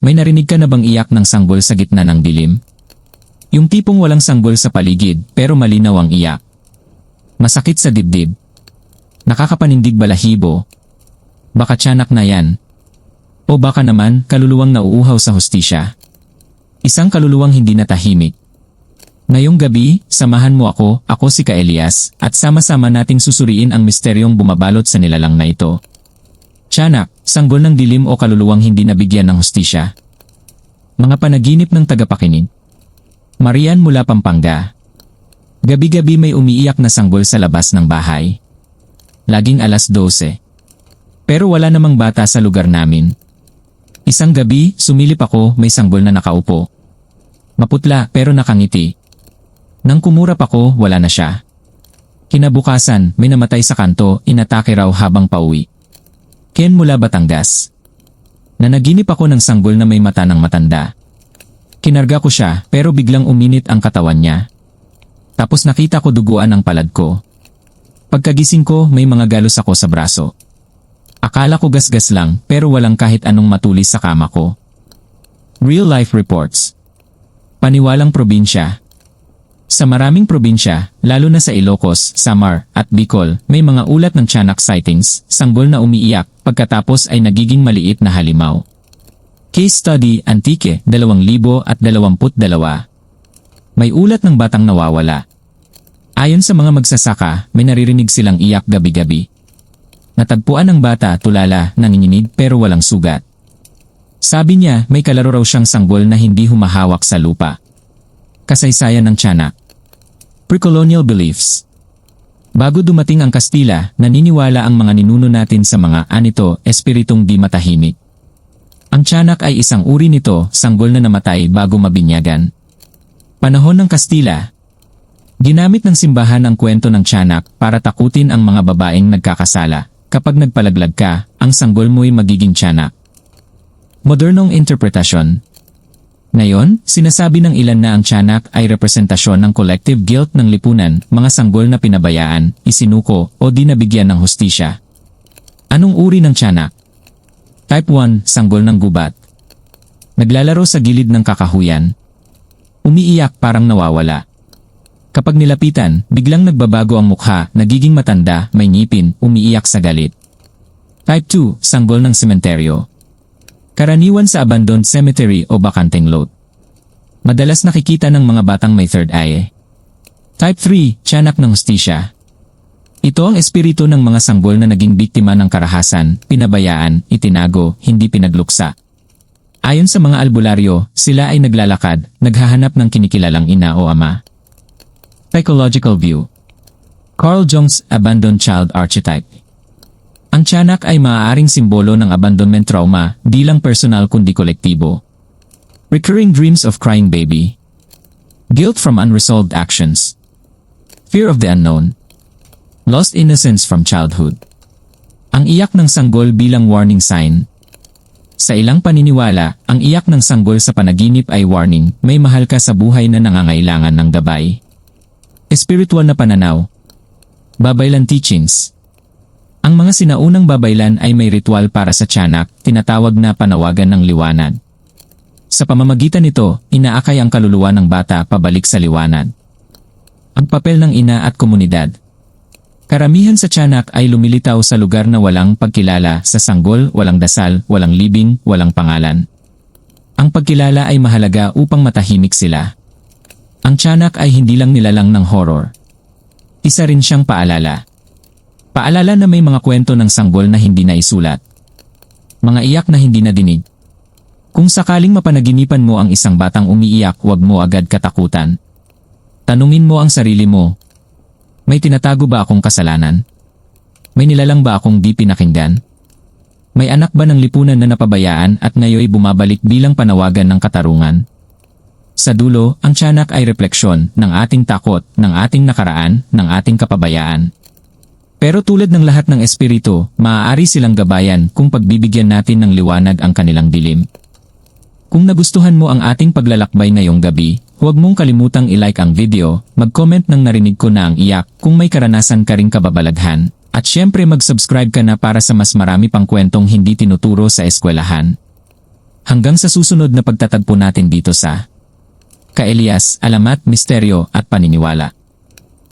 May narinig ka na bang iyak ng sanggol sa gitna ng dilim? Yung tipong walang sanggol sa paligid pero malinaw ang iyak. Masakit sa dibdib. Nakakapanindig balahibo. Baka tiyanak na yan. O baka naman kaluluwang nauuhaw sa hustisya. Isang kaluluwang hindi natahimik. Ngayong gabi, samahan mo ako, ako si Ka Elias, at sama-sama nating susuriin ang misteryong bumabalot sa nilalang na ito. Tiyanak, sanggol ng dilim o kaluluwang hindi nabigyan ng hustisya. Mga panaginip ng tagapakinig. Marian mula Pampanga. Gabi-gabi may umiiyak na sanggol sa labas ng bahay. Laging alas 12. Pero wala namang bata sa lugar namin. Isang gabi, sumilip ako, may sanggol na nakaupo. Maputla pero nakangiti. Nang kumurap ako, wala na siya. Kinabukasan, may namatay sa kanto, inatake raw habang pauwi. Ken mula Batangas. Nanaginip ako ng sanggol na may mata ng matanda. Kinarga ko siya pero biglang uminit ang katawan niya. Tapos nakita ko duguan ang palad ko. Pagkagising ko may mga galos ako sa braso. Akala ko gasgas lang pero walang kahit anong matulis sa kama ko. Real life reports. Paniwalang probinsya. Sa maraming probinsya, lalo na sa Ilocos, Samar, at Bicol, may mga ulat ng tiyanak sightings, sanggol na umiiyak, pagkatapos ay nagiging maliit na halimaw. Case Study Antique 2022 May ulat ng batang nawawala. Ayon sa mga magsasaka, may naririnig silang iyak gabi-gabi. Natagpuan ng bata tulala, nanginginig pero walang sugat. Sabi niya may kalaro raw siyang sanggol na hindi humahawak sa lupa. Kasaysayan ng tiyanak. Pre-colonial beliefs. Bago dumating ang Kastila, naniniwala ang mga ninuno natin sa mga anito, espiritong di matahimik. Ang tiyanak ay isang uri nito, sanggol na namatay bago mabinyagan. Panahon ng Kastila. Ginamit ng simbahan ang kwento ng tiyanak para takutin ang mga babaeng nagkakasala. Kapag nagpalaglag ka, ang sanggol mo'y magiging tiyanak. Modernong interpretasyon. Ngayon, sinasabi ng ilan na ang tiyanak ay representasyon ng collective guilt ng lipunan, mga sanggol na pinabayaan, isinuko, o di nabigyan ng hustisya. Anong uri ng tiyanak? Type 1, sanggol ng gubat. Naglalaro sa gilid ng kakahuyan. Umiiyak parang nawawala. Kapag nilapitan, biglang nagbabago ang mukha, nagiging matanda, may ngipin, umiiyak sa galit. Type 2, sanggol ng sementeryo. Karaniwan sa abandoned cemetery o bakanteng lot. Madalas nakikita ng mga batang may third eye. Type 3, tiyanak ng hustisya. Ito ang espiritu ng mga sanggol na naging biktima ng karahasan, pinabayaan, itinago, hindi pinagluksa. Ayon sa mga albularyo, sila ay naglalakad, naghahanap ng kinikilalang ina o ama. Psychological View Carl Jung's Abandoned Child Archetype Ang tiyanak ay maaaring simbolo ng abandonment trauma, di lang personal kundi kolektibo. Recurring dreams of crying baby. Guilt from unresolved actions. Fear of the unknown. Lost innocence from childhood. Ang iyak ng sanggol bilang warning sign. Sa ilang paniniwala, ang iyak ng sanggol sa panaginip ay warning, may mahal ka sa buhay na nangangailangan ng gabay. Espiritual na pananaw. Babaylan teachings. Ang mga sinaunang babaylan ay may ritual para sa tiyanak, tinatawag na panawagan ng liwanag. Sa pamamagitan nito, inaakay ang kaluluwa ng bata pabalik sa liwanag. Ang papel ng ina at komunidad. Karamihan sa tiyanak ay lumilitaw sa lugar na walang pagkilala sa sanggol, walang dasal, walang libing, walang pangalan. Ang pagkilala ay mahalaga upang matahimik sila. Ang tiyanak ay hindi lang nilalang ng horror. Isa rin siyang paalala. Paalala na may mga kwento ng sanggol na hindi na isulat. Mga iyak na hindi nadinig. Kung sakaling mapanaginipan mo ang isang batang umiiyak, huwag mo agad katakutan. Tanungin mo ang sarili mo, may tinatago ba akong kasalanan? May nilalang ba akong di pinakinggan? May anak ba ng lipunan na napabayaan at ngayoy bumabalik bilang panawagan ng katarungan? Sa dulo, ang tiyanak ay refleksyon ng ating takot, ng ating nakaraan, ng ating kapabayaan. Pero tulad ng lahat ng espiritu, maaari silang gabayan kung pagbibigyan natin ng liwanag ang kanilang dilim. Kung nagustuhan mo ang ating paglalakbay ngayong gabi, huwag mong kalimutang i-like ang video, mag-comment ng narinig ko na ang iyak kung may karanasan ka ring kababalaghan, at syempre mag-subscribe ka na para sa mas marami pang kwentong hindi tinuturo sa eskwelahan. Hanggang sa susunod na pagtatagpo natin dito sa Kaelias, Alamat, Misteryo at Paniniwala.